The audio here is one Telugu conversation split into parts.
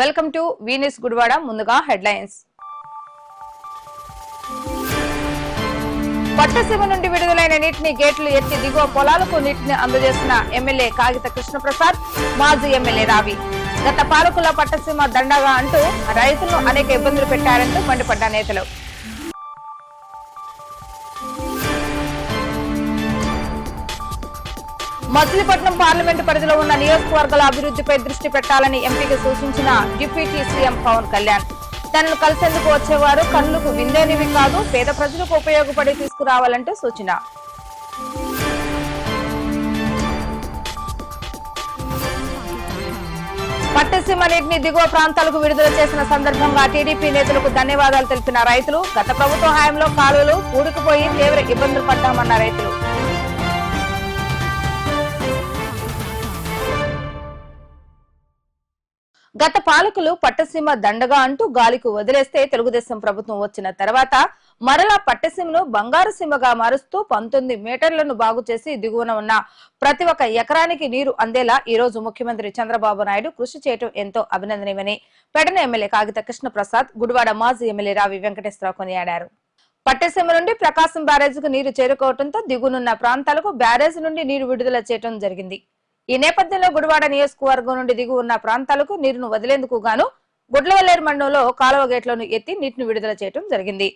వెల్కమ్ టు వీనిస్ గుడివాడ ముందుగా హెడ్లైన్స్. పట్టసీమ నుండి విడుదలైన నీటిని గేట్లు ఎత్తి దిగువ పొలాలకు నీటిని అందజేసిన ఎమ్మెల్యే కాగిత కృష్ణప్రసాద్ మాజీ ఎమ్మెల్యే రావి. గత పాలకుల పట్టసీమ దండగా అంటూ రైతులను అనేక ఇబ్బందులు పెట్టారంటూ మండిపడ్డ నేతలు. మచిలీపట్నం పార్లమెంటు పరిధిలో ఉన్న నియోజకవర్గాల అభివృద్ధిపై దృష్టి పెట్టాలని ఎంపీకి సూచించిన డిప్యూటీ సీఎం పవన్ కళ్యాణ్. తనను కలిసేందుకు వచ్చేవారు కన్నులకు విందేనివి కాదు పేద ప్రజలకు ఉపయోగపడి తీసుకురావాలంటూ సూచన. పట్టసీమ నీటిని దిగువ ప్రాంతాలకు విడుదల చేసిన సందర్భంగా టీడీపీ నేతలకు ధన్యవాదాలు తెలిపిన రైతులు గత ప్రభుత్వ హయాంలో కాలువలు ఊడికిపోయి తీవ్ర ఇబ్బందులు పడ్డామన్న రైతులు. గత పాలకులు పట్టసీమ దండగా అంటూ గాలికి వదిలేస్తే తెలుగుదేశం ప్రభుత్వం వచ్చిన తర్వాత మరలా పట్టసీమను బంగారు సీమగా మారుస్తూ పంతొమ్మిది మీటర్లను బాగు చేసి దిగువన ఉన్న ప్రతి ఒక్క ఎకరానికి నీరు అందేలా ఈ రోజు ముఖ్యమంత్రి చంద్రబాబు నాయుడు కృషి చేయడం ఎంతో అభినందనీయమని పెడన ఎమ్మెల్యే కాగిత కృష్ణప్రసాద్ గుడివాడ మాజీ ఎమ్మెల్యే రావి వెంకటేశ్వరరావు కొనియాడారు. పట్టసీమ నుండి ప్రకాశం బ్యారేజ్కు నీరు చేరుకోవడంతో దిగునున్న ప్రాంతాలకు బ్యారేజ్ నుండి నీరు విడుదల చేయడం జరిగింది. ఈ నేపథ్యంలో గుడివాడ నియోజకవర్గం నుండి దిగు ఉన్న ప్రాంతాలకు నీరును వదిలేందుకు గాను గుడ్లవల్లేరు మండలంలో కాలువ గేట్లను ఎత్తి నీటిని విడుదల చేయడం జరిగింది.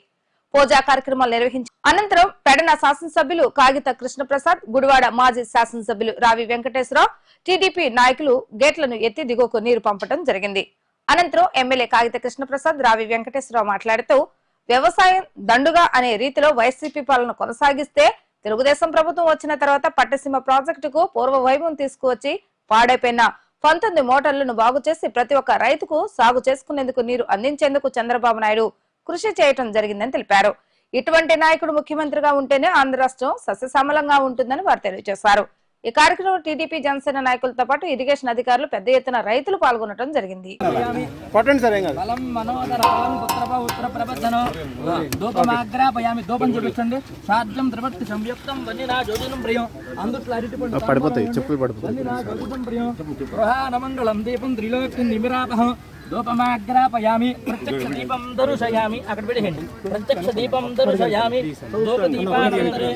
పూజా కార్యక్రమాలు నిర్వహించి అనంతరం పెడన శాసనసభ్యులు కాగిత కృష్ణప్రసాద్ గుడివాడ మాజీ శాసనసభ్యులు రావి వెంకటేశ్వరరావు టీడీపీ నాయకులు గేట్లను ఎత్తి దిగువకు నీరు పంపడం జరిగింది. అనంతరం ఎమ్మెల్యే కాగిత కృష్ణప్రసాద్ రావి వెంకటేశ్వరరావు మాట్లాడుతూ వ్యవసాయం దండుగా అనే రీతిలో వైసీపీ పాలన కొనసాగిస్తే తెలుగుదేశం ప్రభుత్వం వచ్చిన తర్వాత పట్టసీమ ప్రాజెక్టుకు పూర్వ వైభవం తీసుకువచ్చి పాడైపోయిన పంతొమ్మిది మోటార్లను బాగు చేసి ప్రతి ఒక్క రైతుకు సాగు చేసుకునేందుకు నీరు అందించేందుకు చంద్రబాబు నాయుడు కృషి చేయటం జరిగిందని తెలిపారు. ఇటువంటి నాయకుడు ముఖ్యమంత్రిగా ఉంటేనే ఆంధ్ర రాష్ట్రం సస్యశ్యామలంగా ఉంటుందని వారు తెలియజేశారు. ఈ కార్యక్రమంలో టీడీపీ జనసేన నాయకులతో పాటు ఇరిగేషన్ అధికారులు పెద్ద ఎత్తున రైతులు పాల్గొనడం జరిగింది. పడిపోతాయి చెప్పులు పడిపోతాయి. దీపం త్రిలోక్యం నిమిరాపహం. ధూపమాగ్రాపయామి ప్రత్యక్ష దీపం దరుశయామి అక్కడ పెట్టేయండి ప్రత్యక్ష దీపం దరుశయామి ధూప దీపానందరే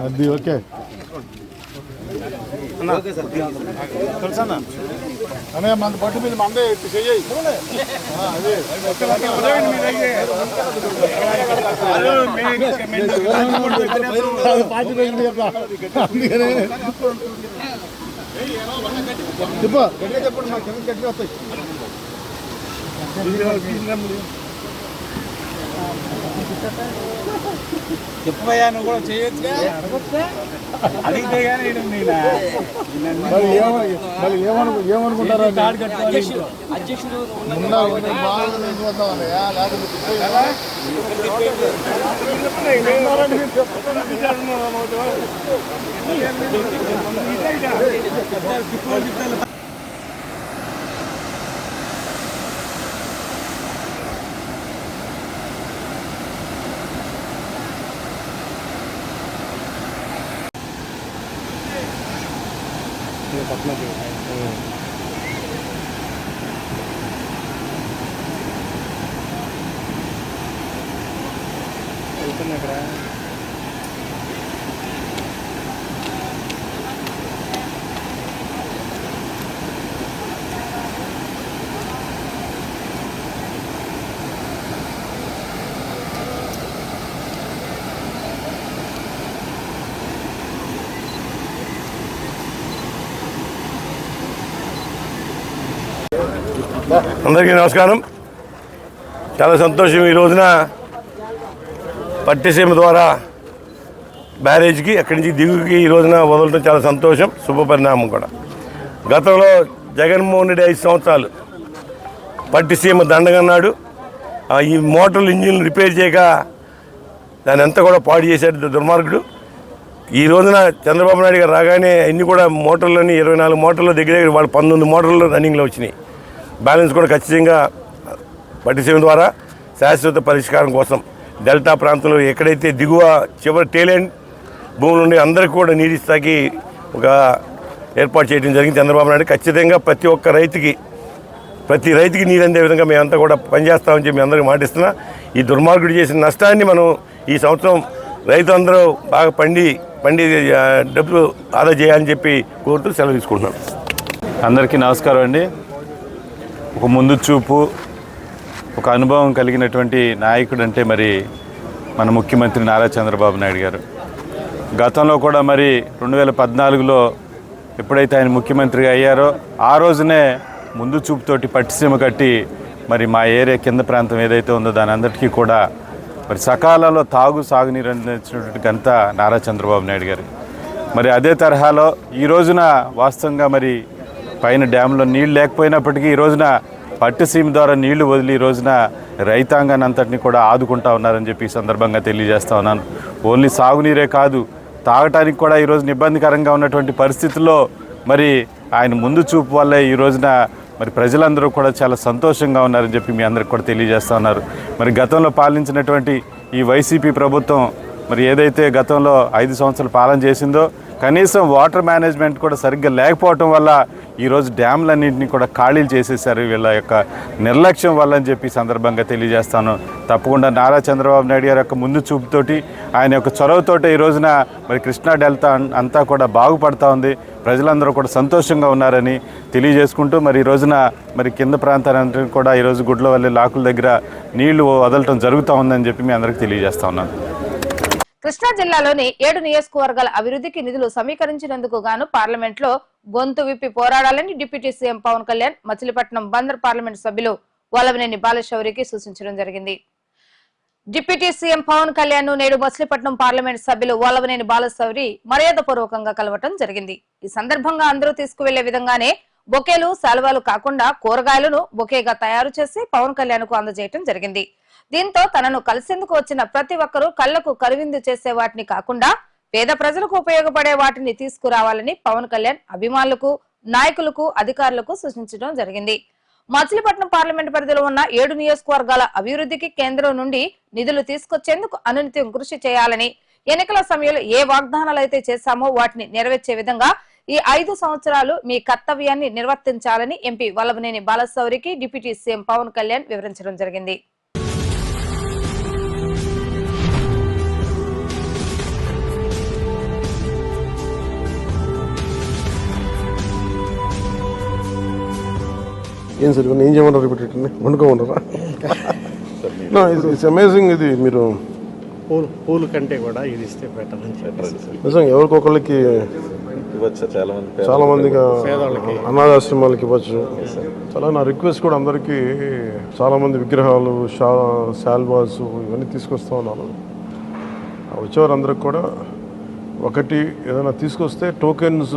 అది ఓకే. తెలుసా అనే మన పట్టు మీద మందే చెయ్యి. అదే పార్టీ పెట్టింది కదా అందుకనే చెప్పు. గట్టిగా చెప్పండి మాకు కింద గట్టిగా వస్తాయి. చెప్పబోయా నువ్వు కూడా చేయొచ్చుగా అడిగితే కానీ ఏమనుకుంటారా అధ్యక్షుడు అందరికీ నమస్కారం. చాలా సంతోషం ఈ రోజున పట్టిసీమ ద్వారా బ్యారేజ్కి అక్కడి నుంచి దిగుకి ఈ రోజున వదలటం చాలా సంతోషం శుభపరిణామం కూడా. గతంలో జగన్మోహన్ రెడ్డి ఐదు సంవత్సరాలు పట్టిసీమ దండగన్నాడు ఆ ఈ మోటార్లు ఇంజిన్లు రిపేర్ చేయక దాన్ని అంతా కూడా పాడు చేశాడు దుర్మార్గుడు. ఈ రోజున చంద్రబాబు నాయుడు గారు రాగానే అన్ని కూడా మోటార్లని ఇరవై నాలుగు మోటార్లు దగ్గర దగ్గర వాళ్ళు పంతొమ్మిది మోటార్లు రన్నింగ్లో వచ్చినాయి. బ్యాలెన్స్ కూడా ఖచ్చితంగా పట్టించడం ద్వారా శాశ్వత పరిష్కారం కోసం డెల్టా ప్రాంతంలో ఎక్కడైతే దిగువ చివరి టేలెంట్ భూమి నుండి అందరికీ కూడా నీరిస్తాకి ఒక ఏర్పాటు చేయడం జరిగింది చంద్రబాబు నాయుడు. ఖచ్చితంగా ప్రతి ఒక్క రైతుకి ప్రతి రైతుకి నీరు అందే విధంగా మేమంతా కూడా పనిచేస్తామని చెప్పి అందరికీ మాటిస్తున్నా. ఈ దుర్మార్గుడు చేసిన నష్టాన్ని మనం ఈ సంవత్సరం రైతులందరూ బాగా పండి పండి డబ్బులు ఆదా చేయాలని చెప్పి కోరుతూ సెలవు తీసుకుంటున్నాం. అందరికీ నమస్కారం అండి. ఒక ముందు చూపు ఒక అనుభవం కలిగినటువంటి నాయకుడు అంటే మరి మన ముఖ్యమంత్రి నారా చంద్రబాబు నాయుడు గారు. గతంలో కూడా మరి రెండు వేల పద్నాలుగులో ఎప్పుడైతే ఆయన ముఖ్యమంత్రిగా అయ్యారో ఆ రోజునే ముందు చూపుతోటి పట్టిసీమ కట్టి మరి మా ఏరియా కింద ప్రాంతం ఏదైతే ఉందో దాని అందరికీ కూడా మరి సకాలంలో తాగు సాగునీరు అందించినటువంటి ఘనత నారా చంద్రబాబు నాయుడు గారు. మరి అదే తరహాలో ఈ రోజున వాస్తవంగా మరి పైన డ్యాంలో నీళ్ళు లేకపోయినప్పటికీ ఈ రోజున పట్టుసీమ ద్వారా నీళ్ళు వదిలి ఈ రోజున రైతాంగాన్ని అంతటిని కూడా ఆదుకుంటా ఉన్నారని చెప్పి ఈ సందర్భంగా తెలియజేస్తా ఉన్నాను. ఓన్లీ సాగునీరే కాదు తాగటానికి కూడా ఈ రోజున ఇబ్బందికరంగా ఉన్నటువంటి పరిస్థితుల్లో మరి ఆయన ముందు చూపు వల్లే ఈ రోజున మరి ప్రజలందరూ కూడా చాలా సంతోషంగా ఉన్నారని చెప్పి మీ అందరికి కూడా తెలియజేస్తా ఉన్నారు. మరి గతంలో పాలించినటువంటి ఈ వైసీపీ ప్రభుత్వం మరి ఏదైతే గతంలో ఐదు సంవత్సరాలు పాలన చేసిందో కనీసం వాటర్ మేనేజ్మెంట్ కూడా సరిగ్గా లేకపోవటం వల్ల ఈరోజు డ్యామ్లన్నింటినీ కూడా ఖాళీలు చేసేసారు వీళ్ళ యొక్క నిర్లక్ష్యం వల్ల అని చెప్పి సందర్భంగా తెలియజేస్తాను. తప్పకుండా నారా చంద్రబాబు నాయుడు గారి యొక్క ముందు చూపుతోటి ఆయన యొక్క చొరవతోటి ఈ రోజున మరి కృష్ణా డెల్టా అన్- అంతా కూడా బాగుపడతా ఉంది. ప్రజలందరూ కూడా సంతోషంగా ఉన్నారని తెలియజేసుకుంటూ మరి ఈ రోజున మరి కింద ప్రాంతాలంటే కూడా ఈరోజు గుడ్ల వల్లి లాకుల దగ్గర నీళ్ళు వదలటం జరుగుతూ ఉందని చెప్పి మీ అందరికీ తెలియజేస్తా ఉన్నాను. కృష్ణా జిల్లాలోని ఏడు నియోజకవర్గాల అభివృద్ధికి నిధులు సమీకరించినందుకు గాను పార్లమెంట్లో గొంతు విప్పి పోరాడాలని deputy CM Pawan Kalyan Machilipatnam Bandar parliament సభ్యులు వలవనేని బాలశౌరికి సూచించడం జరిగింది. డిప్యూటీ సీఎం పవన్ కళ్యాణ్ను నేడు మచిలీపట్నం పార్లమెంట్ సభ్యులు వలవనేని బాలశౌరి మర్యాద పూర్వకంగా కలవటం జరిగింది. ఈ సందర్భంగా అందరూ తీసుకువెళ్ళే విధంగానే బొకేలు శాలువాలు కాకుండా కూరగాయలను బొకేగా తయారు చేసి పవన్ కళ్యాణ్కు అందజేయటం జరిగింది. దీంతో తనను కలిసేందుకు వచ్చిన ప్రతి ఒక్కరూ కళ్ళకు కరువిందు చేసే వాటిని కాకుండా పేద ప్రజలకు ఉపయోగపడే వాటిని తీసుకురావాలని పవన్ కళ్యాణ్ అభిమానులకు నాయకులకు అధికారులకు సూచించడం జరిగింది. మచిలీపట్నం పార్లమెంట్ పరిధిలో ఉన్న ఏడు నియోజకవర్గాల అభివృద్ధికి కేంద్రం నుండి నిధులు తీసుకొచ్చేందుకు అనునిత్యం కృషి చేయాలని ఎన్నికల సమయంలో ఏ వాగ్దానాలు అయితే చేశామో వాటిని నెరవేర్చే విధంగా ఈ ఐదు సంవత్సరాలు మీ కర్తవ్యాన్ని నిర్వర్తించాలని ఎంపీ వల్లభనేని బాలశౌరికి డిప్యూటీ సీఎం పవన్ కళ్యాణ్ వివరించడం జరిగింది. ఏం సార్ ఏం చేయమంటారు రిపీట్ వండుకోమంటారా ఇట్స్ అమేజింగ్ ఇది మీరు. పూలు పూలు కంటే కూడా ఇది ఇస్తే బెటర్ అని నిజంగా ఎవరికొకళ్ళకి ఇవ్వచ్చు చాలా మంది చాలా మందిగా అనాథాశ్రమాలకి ఇవ్వచ్చు. చాలా నా రిక్వెస్ట్ కూడా అందరికీ చాలా మంది విగ్రహాలు షా శాల్వాస్ ఇవన్నీ తీసుకొస్తా ఉన్నారు. ఆ వచ్చేవారందరికి కూడా ఒకటి ఏదైనా తీసుకొస్తే టోకెన్స్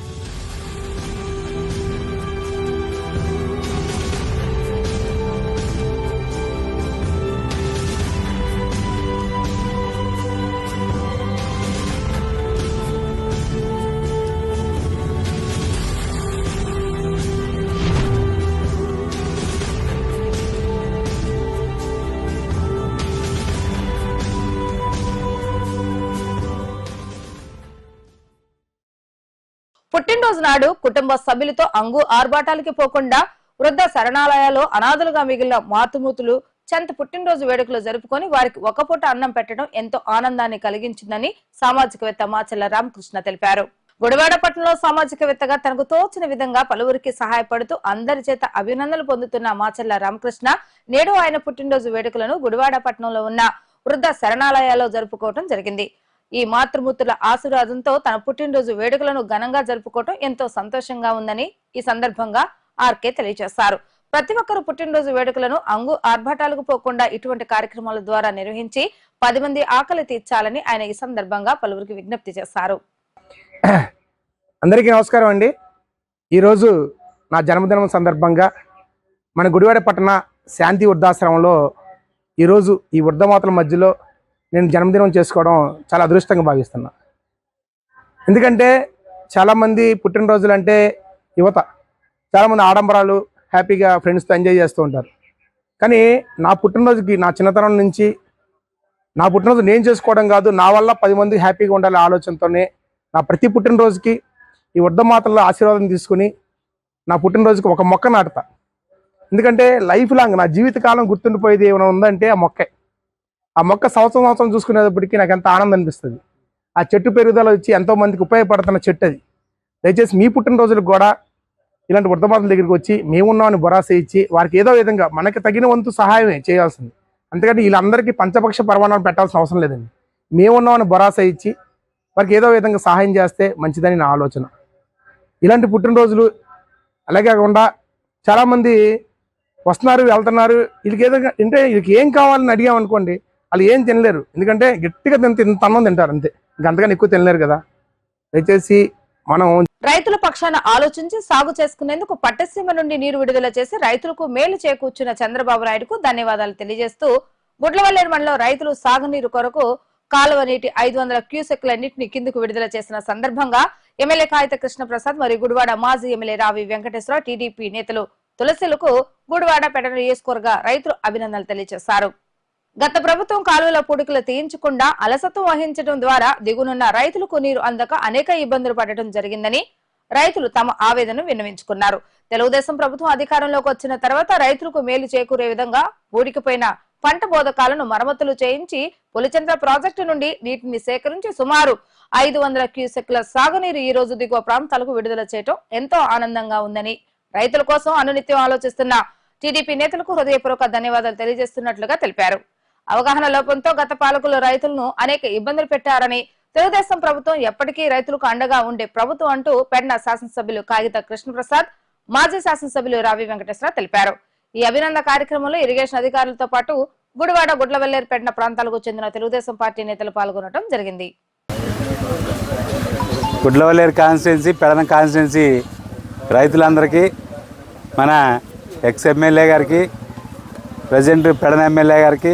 పుట్టినరోజు నాడు కుటుంబ సభ్యులతో అంగు ఆర్భాటాలకి పోకుండా వృద్ధ శరణాలయాల్లో అనాథలుగా మిగిలిన మాతుమూతులు చెంత పుట్టినరోజు వేడుకలు జరుపుకొని వారికి ఒక పూట అన్నం పెట్టడం ఎంతో ఆనందాన్ని కలిగించిందని సామాజికవేత్త మాచెల్ల రామకృష్ణ తెలిపారు. గుడివాడ పట్టణంలో సామాజికవేత్తగా తనకు తోచిన విధంగా పలువురికి సహాయపడుతూ అందరి చేత అభినందనలు పొందుతున్న మాచెల్ల రామకృష్ణ నేడు ఆయన పుట్టినరోజు వేడుకలను గుడివాడ పట్టణంలో ఉన్న వృద్ధ శరణాలయాల్లో జరుపుకోవడం జరిగింది. ఈ మాతృమూర్తుల ఆశీర్వాదంతో తన పుట్టినరోజు వేడుకలను ఘనంగా జరుపుకోవటం ఎంతో సంతోషంగా ఉందని ఈ సందర్భంగా ఆర్కే తెలియజేశారు. ప్రతి ఒక్కరు పుట్టినరోజు వేడుకలను అంగు ఆర్భాటాలకు పోకుండా ఇటువంటి కార్యక్రమాల ద్వారా నిర్వహించి పది మంది ఆకలి తీర్చాలని ఆయన ఈ సందర్భంగా పలువురికి విజ్ఞప్తి చేశారు. అందరికీ నమస్కారం అండి. ఈరోజు నా జన్మదినం సందర్భంగా మన గుడివాడ పట్టణ శాంతి వృద్ధాశ్రమంలో ఈరోజు ఈ వృద్ధమాతల మధ్యలో నేను జన్మదినం చేసుకోవడం చాలా అదృష్టంగా భావిస్తున్నా. ఎందుకంటే చాలామంది పుట్టినరోజులు అంటే యువత చాలామంది ఆడంబరాలు హ్యాపీగా ఫ్రెండ్స్తో ఎంజాయ్ చేస్తూ ఉంటారు. కానీ నా పుట్టినరోజుకి నా చిన్నతనం నుంచి నా పుట్టినరోజు నేను చేసుకోవడం కాదు నా వల్ల పది మంది హ్యాపీగా ఉండాలి ఆలోచనతోనే నా ప్రతి పుట్టినరోజుకి ఈ వృద్ధమాతల్లో ఆశీర్వాదం తీసుకుని నా పుట్టినరోజుకి ఒక మొక్క నాటుతా. ఎందుకంటే లైఫ్ లాంగ్ నా జీవితకాలం గుర్తుండిపోయేది ఏమైనా ఉందంటే ఆ మొక్కే. ఆ మొక్క సంవత్సరం సంవత్సరం చూసుకునేటప్పటికీ నాకు ఎంత ఆనందం అనిపిస్తుంది. ఆ చెట్టు పెరుగుదల వచ్చి ఎంతో మందికి ఉపయోగపడుతున్న చెట్టు అది. దయచేసి మీ పుట్టినరోజులకు కూడా ఇలాంటి వృద్ధమాతల దగ్గరికి వచ్చి మేమున్నామని భరోసా ఇచ్చి వారికి ఏదో విధంగా మనకి తగిన వంతు సహాయమే చేయాల్సింది. అంతేకాని వీళ్ళందరికీ పంచపక్ష పరమాణాలు పెట్టాల్సిన అవసరం లేదండి. మేమున్నామని భరోసా ఇచ్చి వారికి ఏదో విధంగా సహాయం చేస్తే మంచిదని నా ఆలోచన. ఇలాంటి పుట్టినరోజులు అలాగే కాకుండా చాలామంది వస్తున్నారు వెళ్తున్నారు వీళ్ళకి ఏదో అంటే వీళ్ళకి ఏం కావాలని అడిగామనుకోండి వాళ్ళు ఏం తినలేరు. ఎందుకంటే గట్టిగా తింత ఇంత అన్నం తింటారు అంతే. ఇంకా ఎక్కువ తినలేరు కదా. దయచేసి మనం రైతుల పక్షాన ఆలోచించి సాగు చేసుకునేందుకు పట్టసీమ నుండి నీరు విడుదల చేసి రైతులకు మేలు చేకూర్చిన చంద్రబాబు నాయుడుకు ధన్యవాదాలు తెలియజేస్తూ గుడ్లవల్లేరు మండలం రైతులు సాగునీరు కొరకు కాలువ నీటి ఐదు వందల క్యూసెక్ల నీటిని కిందకు విడుదల చేసిన సందర్భంగా ఎమ్మెల్యే కాగిత కృష్ణప్రసాద్ మరియు గుడివాడ మాజీ ఎమ్మెల్యే రావి వెంకటేశ్వర టీడీపీ నేతలు తులసిలకు గుడివాడ పెడన నియోజకవర్గ రైతులు అభినందనలు తెలియజేశారు. గత ప్రభుత్వం కాలువల పూడికలు తీయించకుండా అలసత్వం వహించడం ద్వారా దిగునున్న రైతులకు నీరు అందక అనేక ఇబ్బందులు పడటం జరిగిందని రైతులు తమ ఆవేదనను విన్నవించుకున్నారు. తెలుగుదేశం ప్రభుత్వం అధికారంలోకి వచ్చిన తర్వాత రైతులకు మేలు చేకూరే విధంగా ఊడికిపోయిన పంట బోధకాలను మరమ్మతులు చేయించి పులిచంద్ర ప్రాజెక్టు నుండి నీటిని సేకరించి సుమారు ఐదు వందల క్యూసెక్ల సాగునీరు ఈ రోజు దిగువ ప్రాంతాలకు విడుదల చేయటం ఎంతో ఆనందంగా ఉందని రైతుల కోసం అనునిత్యం ఆలోచిస్తున్న టీడీపీ నేతలకు హృదయపూర్వక ధన్యవాదాలు తెలియజేస్తున్నట్లుగా తెలిపారు. అవగాహన లోపంతో గత పాలకులు రైతులను అనేక ఇబ్బందులు పెట్టారని తెలుగుదేశం ప్రభుత్వం ఎప్పటికీ రైతులకు అండగా ఉండే ప్రభుత్వం అంటూ పెడన శాసనసభ్యులు కాగిత కృష్ణప్రసాద్ మాజీ శాసనసభ్యులు రావి వెంకటేశ్వర తెలిపారు. ఈ అభినందన కార్యక్రమంలో ఇరిగేషన్ అధికారులతో పాటు గుడివాడ గుడ్లవల్లేరు పెడన ప్రాంతాలకు చెందిన తెలుగుదేశం పార్టీ నేతలు పాల్గొనడం జరిగింది. గుడ్లవల్లేరు కాన్స్టిట్యున్సీ పెడన కాన్స్టిట్యున్సీ రైతులందరికీ మన ఎక్స్ ఎమ్మెల్యే గారికి ప్రజెంట్ పెడన ఎమ్మెల్యే గారికి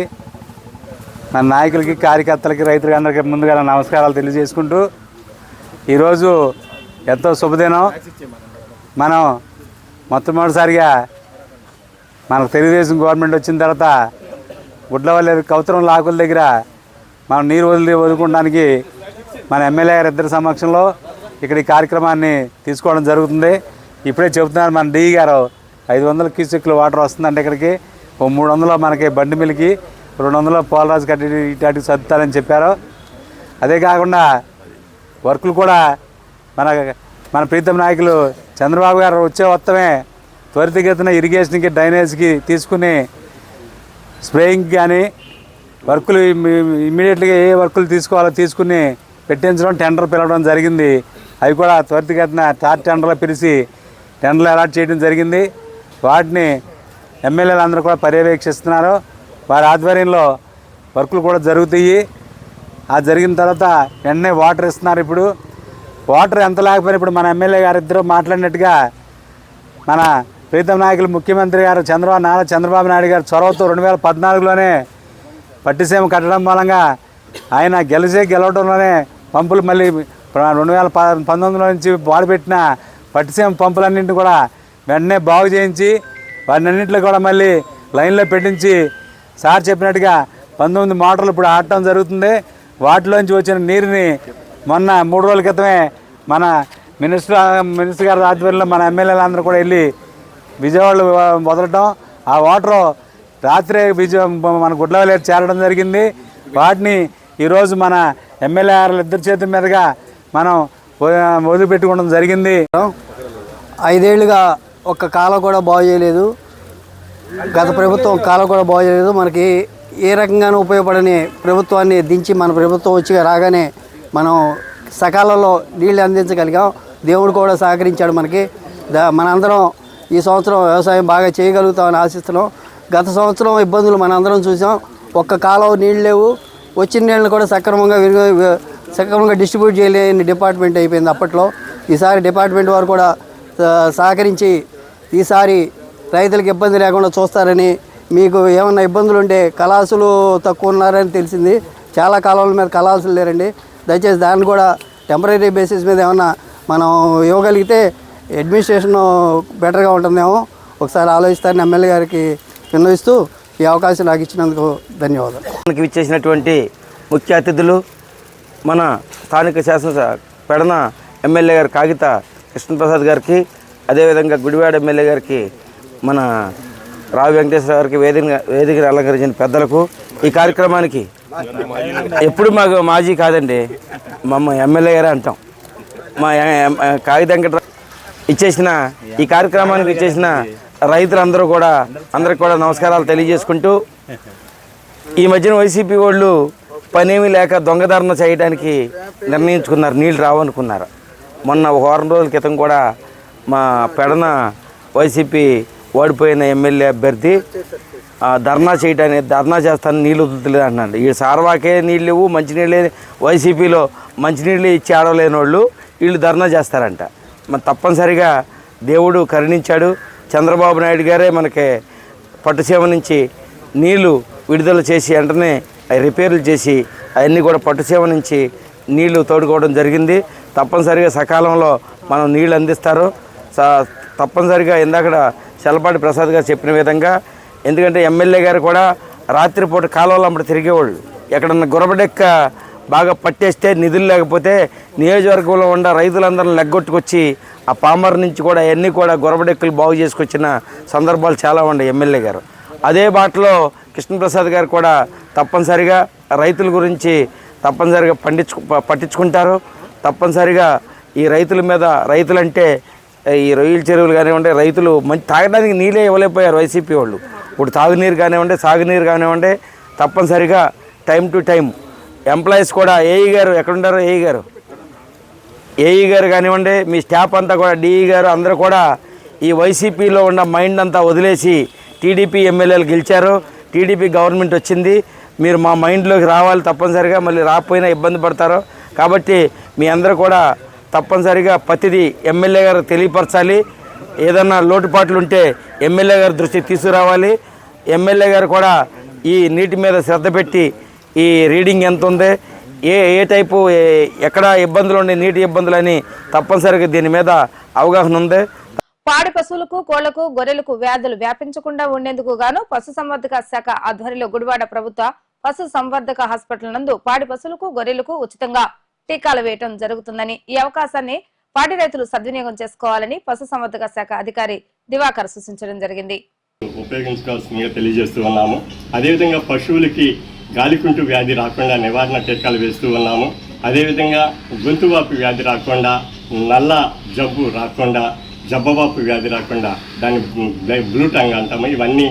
మన నాయకులకి కార్యకర్తలకి రైతులకి అందరికీ ముందుగా నమస్కారాలు తెలియజేసుకుంటూ ఈరోజు ఎంతో శుభదినం. మనం మొట్టమొదటిసారిగా మనకు తెలుగుదేశం గవర్నమెంట్ వచ్చిన తర్వాత గుడ్లవల్లి కౌతరం లాకుల దగ్గర మనం నీరు వదిలి వదులుకోవడానికి మన ఎమ్మెల్యే గారి ఇద్దరి సమక్షంలో ఇక్కడ ఈ కార్యక్రమాన్ని తీసుకోవడం జరుగుతుంది. ఇప్పుడే చెబుతున్నారు మన డిఈ గారు ఐదు వందల క్యూసెక్లు వాటర్ వస్తుందంటే ఇక్కడికి. ఓ మూడు వందలు మనకి బండి మిలికి రెండు వందల పోలరాజు కట్టి ఇటాటికి సర్దుతారని చెప్పారు. అదే కాకుండా వర్కులు కూడా మన మన ప్రీతం నాయకులు చంద్రబాబు గారు వచ్చే మొత్తమే త్వరితగతిన ఇరిగేషన్కి డ్రైనేజ్కి తీసుకుని స్ప్రేయింగ్ కానీ వర్కులు ఇమ్మీడియట్గా ఏ వర్కులు తీసుకోవాలో తీసుకుని పెట్టించడం టెండర్ పిలవడం జరిగింది. అవి కూడా త్వరితగతిన టార్ టెండర్లు పిలిచి టెండర్లు అలాట్ చేయడం జరిగింది. వాటిని ఎమ్మెల్యేలు అందరూ కూడా పర్యవేక్షిస్తున్నారు. వారి ఆధ్వర్యంలో వర్కులు కూడా జరుగుతాయి. ఆ జరిగిన తర్వాత వెంటనే వాటర్ ఇస్తున్నారు ఇప్పుడు. వాటర్ ఎంత లేకపోయినా ఇప్పుడు మన ఎమ్మెల్యే గారు ఇద్దరు మాట్లాడినట్టుగా మన ప్రీతం నాయకులు ముఖ్యమంత్రి గారు చంద్రబాబు నారా చంద్రబాబు నాయుడు గారు చొరవతో రెండు వేల పద్నాలుగులోనే పట్టిసీమ కట్టడం మూలంగా ఆయన గెలిచే గెలవడంలోనే పంపులు మళ్ళీ రెండు వేల ప పంతొమ్మిదిలో నుంచి బాడుపెట్టిన పట్టిసీమ పంపులన్నింటినీ కూడా వెంటనే బాగు చేయించి వాటినన్నింటిలో కూడా మళ్ళీ లైన్లో పెట్టించి సార్ చెప్పినట్టుగా పంతొమ్మిది మోటార్లు ఇప్పుడు ఆడటం జరుగుతుంది. వాటిలోంచి వచ్చిన నీరుని మొన్న మూడు రోజుల క్రితమే మన మినిస్టర్ మినిస్టర్ గారి ఆధ్వర్యంలో మన ఎమ్మెల్యేలు అందరూ కూడా వెళ్ళి విజయవాడలో వదలటం. ఆ వాటర్ రాత్రే విజయ మన గుడ్లవల్లి చేరడం జరిగింది. వాటిని ఈరోజు మన ఎమ్మెల్యే గారు ఇద్దరి చేతుల మీదుగా మనం వదిలిపెట్టుకోవడం జరిగింది. ఐదేళ్ళుగా ఒక్క కాలం కూడా బాగు చేయలేదు. గత ప్రభుత్వం కాలం కూడా బాగోలేదు మనకి ఏ రకంగానూ ఉపయోగపడని ప్రభుత్వాన్ని దించి మన ప్రభుత్వం వచ్చి రాగానే మనం సకాలంలో నీళ్ళు అందించగలిగాం. దేవుడు కూడా సహకరించాడు మనకి. దా- మనందరం ఈ సంవత్సరం వ్యవసాయం బాగా చేయగలుగుతామని ఆశిస్తున్నాం. గత సంవత్సరం ఇబ్బందులు మనందరం చూసాం. ఒక్క కాలం నీళ్ళు లేవు. వచ్చిన నీళ్ళని కూడా సక్రమంగా సక్రమంగా డిస్ట్రిబ్యూట్ చేయలేని డిపార్ట్మెంట్ అయిపోయింది అప్పట్లో. ఈసారి డిపార్ట్మెంట్ వారు కూడా సహకరించి ఈసారి రైతులకు ఇబ్బంది లేకుండా చూస్తారని మీకు ఏమన్నా ఇబ్బందులు ఉంటే కళాసులు తక్కువ ఉన్నారని తెలిసింది. చాలా కాలాల మీద కళాసులు లేరండి. దయచేసి దాన్ని కూడా టెంపరీ బేసిస్ మీద ఏమన్నా మనం ఇవ్వగలిగితే అడ్మినిస్ట్రేషన్ బెటర్గా ఉంటుందేమో ఒకసారి ఆలోచిస్తారని ఎమ్మెల్యే గారికి విన్నవిస్తూ ఈ అవకాశం నాకు ఇచ్చినందుకు ధన్యవాదాలు. మనకి ఇచ్చేసినటువంటి ముఖ్య అతిథులు మన స్థానిక శాసన పెడన ఎమ్మెల్యే గారు కాగిత కృష్ణప్రసాద్ గారికి అదేవిధంగా గుడివాడ ఎమ్మెల్యే గారికి మన రావు వెంకటేశ్వర గారికి వేదిక వేదికను అలంకరించిన పెద్దలకు ఈ కార్యక్రమానికి ఎప్పుడు మాకు మాజీ కాదండి మమ్మ ఎమ్మెల్యే గారే అంటాం. మా కాగిత వెంకట ఇచ్చేసిన ఈ కార్యక్రమానికి ఇచ్చేసిన రైతులందరూ కూడా అందరికి కూడా నమస్కారాలు తెలియజేసుకుంటూ ఈ మధ్యన వైసీపీ వాళ్ళు పనేమీ లేక దొంగధరణ చేయడానికి నిర్ణయించుకున్నారు నీళ్ళు రావనుకున్నారు. మొన్న ఒక వారం రోజుల క్రితం కూడా మా పెడన వైసీపీ ఓడిపోయిన ఎమ్మెల్యే అభ్యర్థి ధర్నా చేయటాన్ని ధర్నా చేస్తాను నీళ్ళు వదులుతలేదు అన్నాడు ఈ సార్వాకే నీళ్ళు లేవు మంచినీళ్ళే వైసీపీలో మంచినీళ్ళు ఇచ్చి ఆడలేని వాళ్ళు వీళ్ళు ధర్నా చేస్తారంట. మరి తప్పనిసరిగా దేవుడు కరుణించాడు. చంద్రబాబు నాయుడు గారే మనకి పట్టుసీమ నుంచి నీళ్ళు విడుదల చేసి వెంటనే రిపేర్లు చేసి అవన్నీ కూడా పట్టుసీమ నుంచి నీళ్ళు తోడుకోవడం జరిగింది. తప్పనిసరిగా సకాలంలో మనం నీళ్ళు అందిస్తారు. స- తప్పనిసరిగా ఇందాక చల్లపాటి ప్రసాద్ గారు చెప్పిన విధంగా ఎందుకంటే ఎమ్మెల్యే గారు కూడా రాత్రిపూట కాలువలంబడి తిరిగేవాళ్ళు. ఎక్కడన్నా గురబడెక్క బాగా పట్టేస్తే నిధులు లేకపోతే నియోజకవర్గంలో ఉన్న రైతులందరిని లెగ్గొట్టుకొచ్చి ఆ పామర్ నుంచి కూడా అవన్నీ కూడా గొరబడెక్కులు బాగు చేసుకొచ్చిన సందర్భాలు చాలా ఉన్నాయి ఎమ్మెల్యే గారు. అదే బాటలో కృష్ణప్రసాద్ గారు కూడా తప్పనిసరిగా రైతుల గురించి తప్పనిసరిగా పండించు పట్టించుకుంటారు. తప్పనిసరిగా ఈ రైతుల మీద రైతులంటే ఈ రొయ్యల చెరువులు కానివ్వండి రైతులు మంచి తాగడానికి నీళ్ళే ఇవ్వలేకపోయారు వైసీపీ వాళ్ళు. ఇప్పుడు తాగునీరు కానివ్వండి సాగునీరు కానివ్వండి తప్పనిసరిగా టైం టు టైం ఎంప్లాయీస్ కూడా ఏఈ గారు ఎక్కడుండారు ఏఈ గారు? ఏఈ గారు కానివ్వండి మీ స్టాఫ్ అంతా కూడా డిఈ గారు అందరూ కూడా ఈ వైసీపీలో ఉన్న మైండ్ అంతా వదిలేసి టీడీపీ ఎమ్మెల్యేలు గెలిచారు. టీడీపీ గవర్నమెంట్ వచ్చింది. మీరు మా మైండ్లోకి రావాలి తప్పనిసరిగా మళ్ళీ రాకపోయినా ఇబ్బంది పడతారు. కాబట్టి మీ అందరూ కూడా తప్పనిసరిగా ప్రతిదీ ఎమ్మెల్యే గారు తెలియపరచాలి. ఏదన్నా లోటుపాట్లు ఉంటే ఎమ్మెల్యే గారి దృష్టికి తీసుకురావాలి. ఎమ్మెల్యే గారు కూడా ఈ నీటి మీద శ్రద్ధ పెట్టి ఈ రీడింగ్ ఎంత ఉంది ఏ ఏ టైపు ఎక్కడ ఇబ్బందులు ఉండే నీటి ఇబ్బందులు అని తప్పనిసరిగా దీని మీద అవగాహన ఉంది. పాడి పశువులకు కోళ్ళకు గొర్రెలకు వ్యాధులు వ్యాపించకుండా ఉండేందుకు గాను పశు సంవర్ధక శాఖ ఆధ్వర్యంలో గుడివాడ ప్రభుత్వ పశు సంవర్ధక హాస్పిటల్ నందు పాడి పశువులకు గొర్రెలకు ఉచితంగా టీకాలు వేయటం జరుగుతుందని ఈ అవకాశాన్ని పాడి రైతులు సద్వినియోగం చేసుకోవాలని పశు సంవర్ధక శాఖ అధికారి దివాకర్ సూచించడం జరిగింది. ఉపయోగించుకోవాల్సిందిగా తెలియజేస్తూ ఉన్నాము. అదేవిధంగా పశువులకి గాలికుంటు వ్యాధి రాకుండా నివారణ టీకాలు వేస్తూ ఉన్నాము. అదేవిధంగా గొంతువాపు వ్యాధి రాకుండా నల్ల జబ్బు రాకుండా జబ్బవాపు వ్యాధి రాకుండా దాన్ని బ్లై- బ్లూ టంగ్ అంటాము ఇవన్నీ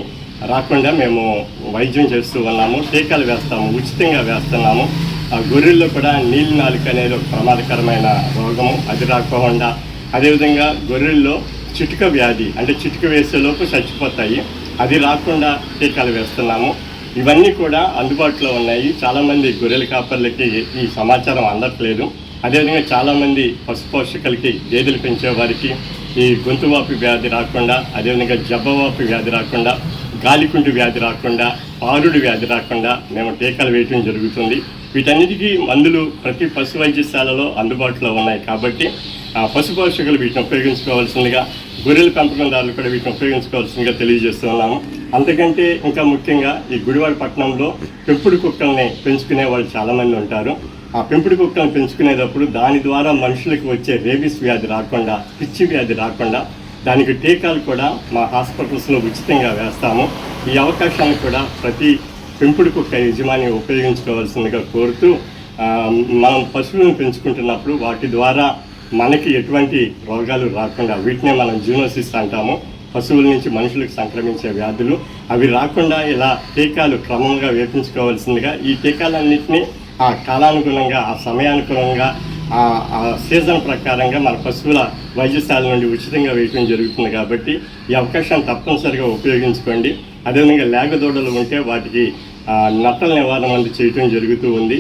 రాకుండా మేము వైద్యం చేస్తూ ఉన్నాము. టీకాలు వేస్తాము ఉచితంగా వేస్తున్నాము. ఆ గొర్రెల్లో కూడా నీలి నాలుక అనేది ఒక ప్రమాదకరమైన రోగము అది రాకుండా అదేవిధంగా గొర్రెల్లో చిటుక వ్యాధి అంటే చిటుక వేసేలోపు చచ్చిపోతాయి. అది రాకుండా టీకాలు వేస్తున్నాము. ఇవన్నీ కూడా అందుబాటులో ఉన్నాయి. చాలామంది గొర్రెల కాపర్లకి ఈ సమాచారం అందట్లేదు. అదేవిధంగా చాలామంది పశుపోషకులకి గేదెలు పెంచే వారికి ఈ గొంతువాపి వ్యాధి రాకుండా అదేవిధంగా జబ్బవాపు వ్యాధి రాకుండా గాలికుంటు వ్యాధి రాకుండా పారుడు వ్యాధి రాకుండా మేము టీకాలు వేయటం జరుగుతుంది. వీటన్నిటికీ మందులు ప్రతి పశు వైద్యశాలలో అందుబాటులో ఉన్నాయి కాబట్టి ఆ పశు పోషకులు వీటిని ఉపయోగించుకోవాల్సిందిగా గొర్రెల పెంపకందారులు కూడా వీటిని ఉపయోగించుకోవాల్సిందిగా తెలియజేస్తున్నాము అంతకంటే ఇంకా ముఖ్యంగా ఈ గుడివాడ పట్టణంలో పెంపుడు కుక్కల్ని పెంచుకునే వాళ్ళు చాలామంది ఉంటారు. ఆ పెంపుడు కుక్కలను పెంచుకునేటప్పుడు దాని ద్వారా మనుషులకు వచ్చే రేబీస్ వ్యాధి రాకుండా పిచ్చి వ్యాధి రాకుండా దానికి టీకాలు కూడా మా హాస్పిటల్స్లో ఉచితంగా వేస్తాము. ఈ అవకాశాన్ని కూడా ప్రతి పెంపుడు కుక్క యజమాని ఉపయోగించుకోవాల్సిందిగా కోరుతూ మనం పశువులను పెంచుకుంటున్నప్పుడు వాటి ద్వారా మనకి ఎటువంటి రోగాలు రాకుండా వీటినే మనం జూనోసిస్ అంటాము. పశువుల నుంచి మనుషులకు సంక్రమించే వ్యాధులు. అవి రాకుండా ఇలా టీకాలు క్రమంగా వేపించుకోవాల్సిందిగా ఈ టీకాలన్నింటినీ ఆ కాలానుగుణంగా ఆ సమయానుగుణంగా ఆ ఆ సీజన్ ప్రకారంగా మన పశువుల వైద్యశాల నుండి ఉచితంగా వేయటం జరుగుతుంది కాబట్టి ఈ అవకాశాన్ని తప్పనిసరిగా ఉపయోగించుకోండి. అదేవిధంగా లేగదూడలు ఉంటే వాటికి నట్టల నివారణ మందు చేయటం జరుగుతూ ఉంది.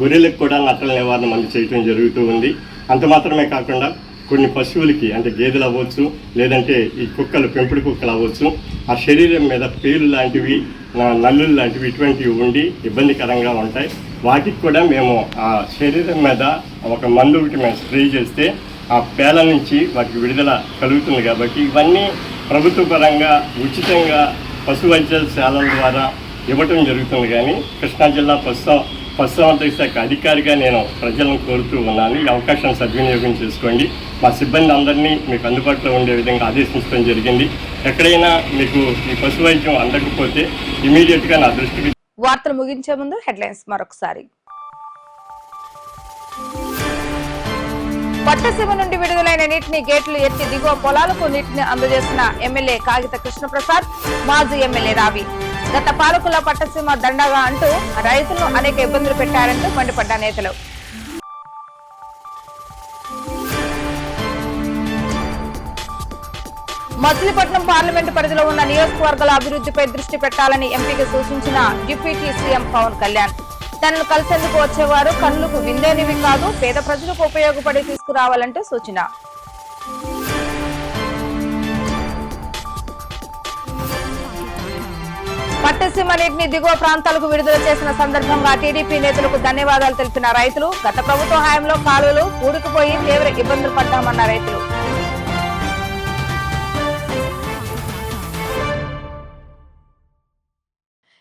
గొర్రెలకు కూడా నట్టల నివారణ మందు చేయటం జరుగుతూ ఉంది. అంత మాత్రమే కాకుండా కొన్ని పశువులకి అంటే గేదెలు అవ్వచ్చు లేదంటే ఈ కుక్కలు పెంపుడు కుక్కలు అవ్వచ్చు ఆ శరీరం మీద పేలు లాంటివి నల్లు నల్లులు లాంటివి ఇటువంటివి ఉండి ఇబ్బందికరంగా ఉంటాయి. వాటికి కూడా మేము ఆ శరీరం మీద ఒక మందు ఒకటి మేము స్ప్రే చేస్తే ఆ పేల నుంచి వాటికి విడుదల కలుగుతుంది కాబట్టి ఇవన్నీ ప్రభుత్వ పరంగా ఉచితంగా పశు వైద్యశాలల ద్వారా ఇవ్వటం జరుగుతుంది కానీ కృష్ణా జిల్లా పశు పశుసంవర్ధక శాఖ అధికారిగా నేను ప్రజలను కోరుతూ ఉన్నాను. ఈ అవకాశం సద్వినియోగం చేసుకోండి. మా సిబ్బంది అందరినీ మీకు అందుబాటులో ఉండే విధంగా ఆదేశించడం జరిగింది. ఎక్కడైనా మీకు ఈ పశు వైద్యం అందకపోతే ఇమీడియట్గా నా దృష్టికి వార్తలు ముగించే ముందు హెడ్లైన్స్ మరొకసారి. పట్టసీమ నుండి విడుదలైన నీటిని గేట్లు ఎత్తి దిగువ పొలాలకు నీటిని అందజేసిన ఎమ్మెల్యే కాగిత కృష్ణప్రసాద్ మాజీ ఎమ్మెల్యే రావి. గత పాలకుల పట్టసీమ దండగా అంటూ రైతులను అనేక ఇబ్బందులు పెట్టారంటూ మండిపడ్డ నేతలు. మచిలీపట్నం పార్లమెంటు పరిధిలో ఉన్న నియోజకవర్గాల అభివృద్ధిపై దృష్టి పెట్టాలని ఎంపీకి సూచించిన డిప్యూటీ సీఎం పవన్ కళ్యాణ్. తనను కలిసేందుకు వచ్చేవారు కన్నులకు విందేనివి కాదు పేద ప్రజలకు ఉపయోగపడి తీసుకురావాలంటూ సూచన. పట్టసీమ నీటిని దిగువ ప్రాంతాలకు విడుదల చేసిన సందర్భంగా టీడీపీ నేతలకు ధన్యవాదాలు తెలిపిన రైతులు గత ప్రభుత్వ హయాంలో కాలువలు కూడుకుపోయి తీవ్ర ఇబ్బందులు పడ్డామన్న రైతులు.